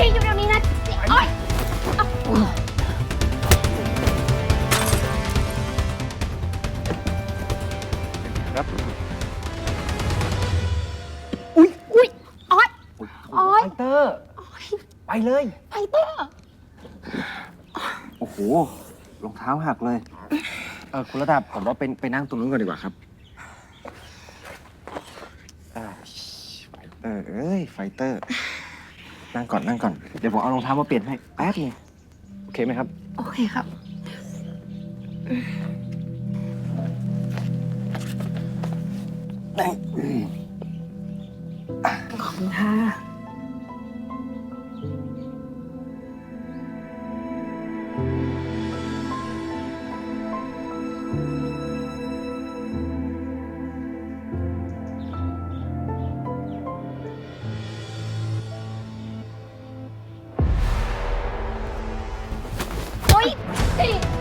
จีอยู่เดี๋ยวนี้นะโอ๊ยครับอุ้ยอุ้ยโอ๊ยโอ๊ยไฟเตอร์ ไปเลย ไฟเตอร์ โอ้โห รองเท้าหักเลย เออคุณระดับผมว่าเป็นไปนั่งตรงนู้นก่อนดีกว่าครับอ่าไฟเตอร์ เอ้ย ไฟเตอร์ นั่งก่อนนั่งก่อน เดี๋ยวผมเอารองเท้ามาเปลี่ยนให้แป๊บนึงโอเคไหมครับ โอเคครับ ขอบคุณค่ะ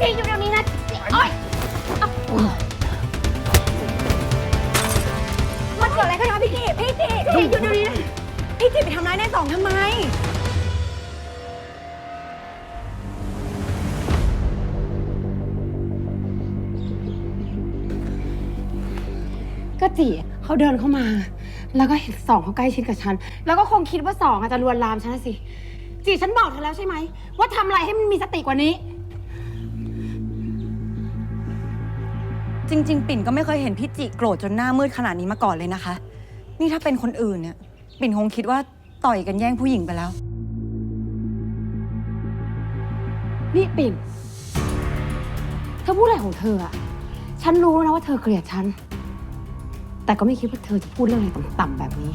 จีจีอยู่เดี๋ยวนี้นะโอ๊ยมันเกิดอะไรขึ้นคะพี่จีพี่จีจีอยู่เดี๋ยวนี้นะพี่จิไปทำร้ายนายสองทำไม ก็จีเขาเดินเข้ามา แล้วก็เห็นสองเขาใกล้ชิดกับฉัน แล้วก็คงคิดว่าสองอาจจะลวนลามฉันนะสิ จีฉันบอกเธอแล้วใช่ไหม ว่าทำอะไรให้มันมีสติกว่านี้ จริง ๆ ปิ่นก็ไม่เคยเห็นพี่จิโกรธจนหน้ามืดขนาดนี้มาก่อนเลยนะคะ นี่ถ้าเป็นคนอื่นเนี่ย ปิ่นคงคิดว่าต่อยกันแย่งผู้หญิงไปแล้ว นี่ปิ่น เธอพูดอะไรของเธออะฉันรู้นะว่าเธอเกลียดฉัน แต่ก็ไม่คิดว่าเธอจะพูดเรื่องอะไรต่ำๆแบบนี้